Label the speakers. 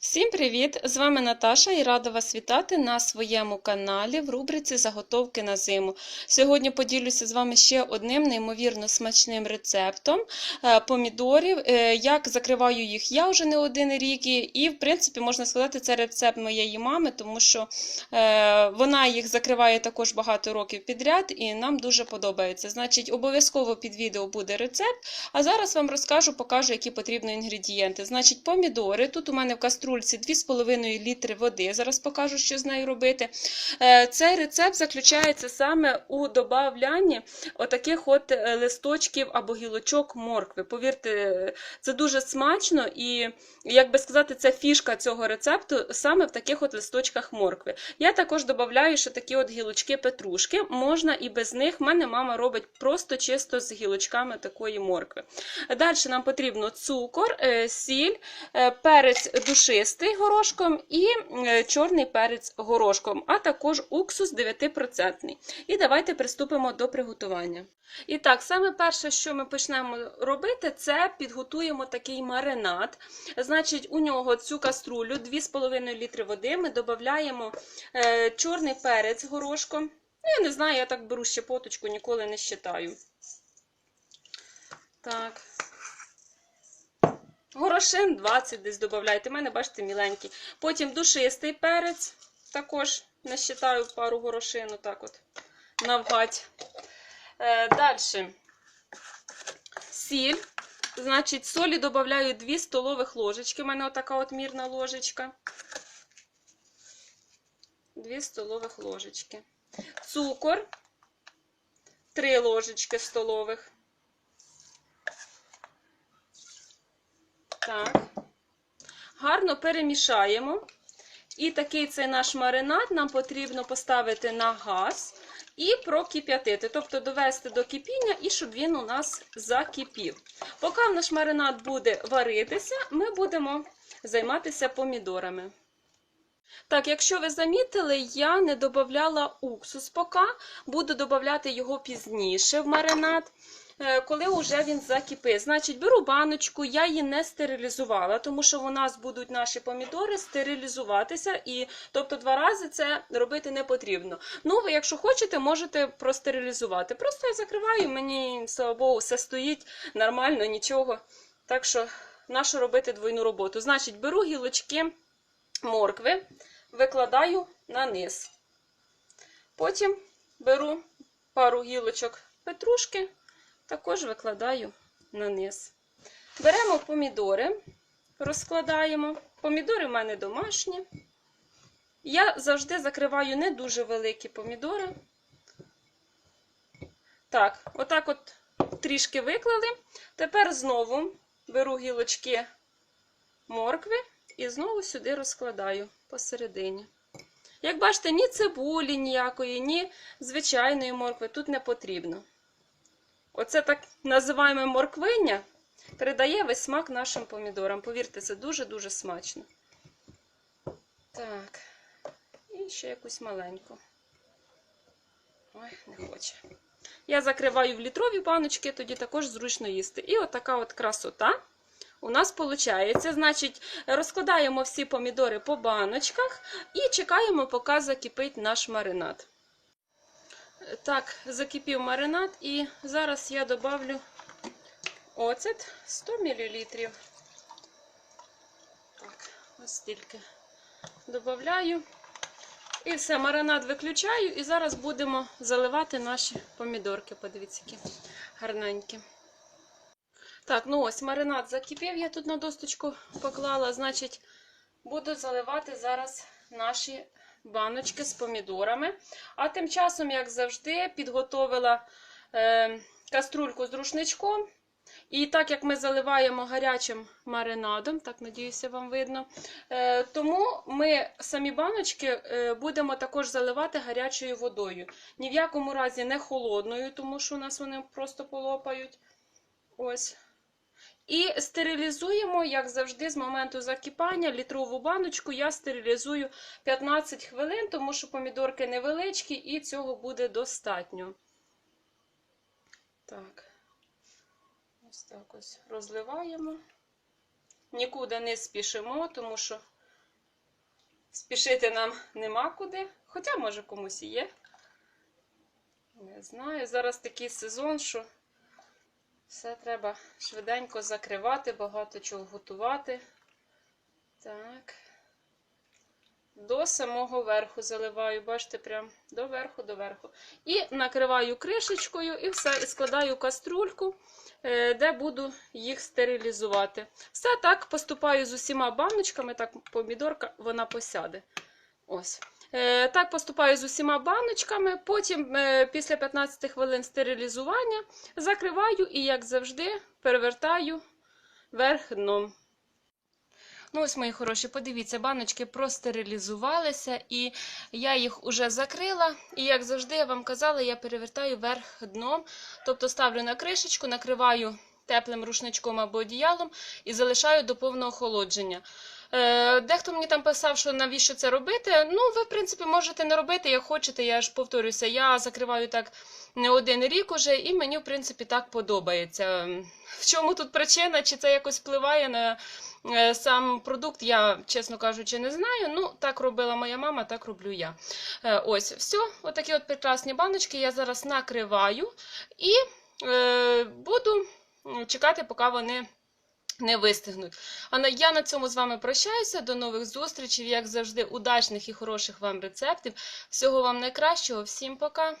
Speaker 1: Всім привіт! З вами Наташа і рада вас вітати на своєму каналі в рубриці Заготовки на зиму. Сьогодні поділюся з вами ще одним неймовірно смачним рецептом е, помідорів. Е, Як закриваю їх я вже не один рік, і- в принципі, можна сказати, це рецепт моєї мами, тому що е, вона їх закриває також багато років підряд, і нам дуже подобається. Значить, обов'язково під відео буде рецепт. А зараз вам розкажу, покажу, які потрібні інгредієнти. Значить, помідори. Тут у мене в каструльці 2,5 літри води. Зараз покажу, що з нею робити. Е, Цей рецепт заключається саме у добавлянні отаких от е, листочків або гілочок моркви. Повірте, це дуже смачно і, як би сказати, це фішка цього рецепту саме в таких от листочках моркви. Я також додаю, що такі от гілочки петрушки можна і без них. В мене мама робить просто чисто з гілочками такої моркви. Далі нам потрібно цукор, е, сіль, перець душистий горошком і е, чорний перець горошком, а також уксус 9%. І давайте приступимо до приготування. І так, саме перше, що ми почнемо робити, це підготуємо такий маринад. Значить, у нього цю каструлю 2,5 літри води. Ми додаємо е, чорний перець горошком. Ну, Я не знаю, я так беру щепоточку, ніколи не щитаю. Так. Горошин 20 десь додавайте. У мене, бачите, міленький. Потім душистий перець. Також не щитаю пару горошин, так от, навгать. Е, Далі. Сіль. Значить, солі додаю 2 столових ложечки. У мене отака от мірна ложечка. 2 столових ложечки. Цукор. 3 ложечки столових. Так. Гарно перемішаємо. І такий цей наш маринад нам потрібно поставити на газ і прокип'ятити, тобто довести до кипіння і щоб він у нас закипів. Поки наш маринад буде варитися, ми будемо займатися помідорами. Так, якщо ви замітили, я не додавала уксус поки, буду додавати його пізніше в маринад коли вже він закипить. Значить, беру баночку, я її не стерилізувала, тому що у нас будуть наші помідори стерилізуватися, і тобто два рази це робити не потрібно. Ну, ви, якщо хочете, можете простерилізувати. Просто я закриваю, мені, слава Богу, все стоїть нормально, нічого. Так що, нащо робити двойну роботу? Значить, беру гілочки моркви, викладаю на низ. Потім беру пару гілочок петрушки також викладаю на низ. Беремо помідори, розкладаємо. Помідори в мене домашні. Я завжди закриваю не дуже великі помідори. Так, отак от трішки виклали. Тепер знову беру гілочки моркви і знову сюди розкладаю посередині. Як бачите, ні цибулі ніякої, ні звичайної моркви тут не потрібно. Оце так називаємо морквиння, передає весь смак нашим помідорам. Повірте, це дуже-дуже смачно. Так, і ще якусь маленьку. Ой, не хоче. Я закриваю в літрові баночки, тоді також зручно їсти. І отака от красота у нас виходить. Значить, розкладаємо всі помідори по баночках і чекаємо, поки закипить наш маринад. Так, закипів маринад, і зараз я добавлю оцет 100 мл. Так, ось стільки додаю. І все, маринад виключаю, і зараз будемо заливати наші помідорки. Подивіться, які гарненькі. Так, ну ось маринад закипів, я тут на досточку поклала. Значить, буду заливати зараз наші баночки з помідорами. А тим часом, як завжди, підготовила е, каструльку з рушничком. І так як ми заливаємо гарячим маринадом, так, надіюся, вам видно, е, тому ми самі баночки е, будемо також заливати гарячою водою. Ні в якому разі не холодною, тому що у нас вони просто полопають. Ось. І стерилізуємо, як завжди, з моменту закипання літрову баночку я стерилізую 15 хвилин, тому що помідорки невеличкі і цього буде достатньо. Так, ось так ось розливаємо. Нікуди не спішимо, тому що спішити нам нема куди. Хоча, може, комусь і є. Не знаю. Зараз такий сезон, що все треба швиденько закривати, багато чого готувати. Так. До самого верху заливаю, бачите, прям до верху, до верху. І накриваю кришечкою і все, і складаю каструльку, е, де буду їх стерилізувати. Все так поступаю з усіма баночками, так помідорка вона посяде. Ось. Е, Так поступаю з усіма баночками. Потім, е, після 15 хвилин стерилізування, закриваю і, як завжди, перевертаю вверх дном. Ну, ось, мої хороші, подивіться, баночки простерилізувалися, і я їх уже закрила. І, як завжди, я вам казала, я перевертаю вверх дном. Тобто ставлю на кришечку, накриваю теплим рушничком або одіялом і залишаю до повного охолодження. Е, Дехто мені там писав, що навіщо це робити. Ну, ви, в принципі, можете не робити, як хочете. Я ж повторюся, я закриваю так не один рік уже, і мені, в принципі, так подобається. В чому тут причина? Чи це якось впливає на е, сам продукт? Я, чесно кажучи, не знаю. Ну, так робила моя мама, так роблю я. Е, Ось, все, отакі от прекрасні баночки я зараз накриваю і буду чекати, поки вони не вистигнуть. А на- я на цьому з вами прощаюся. До нових зустрічей. Як завжди, удачних і хороших вам рецептів. Всього вам найкращого. Всім пока!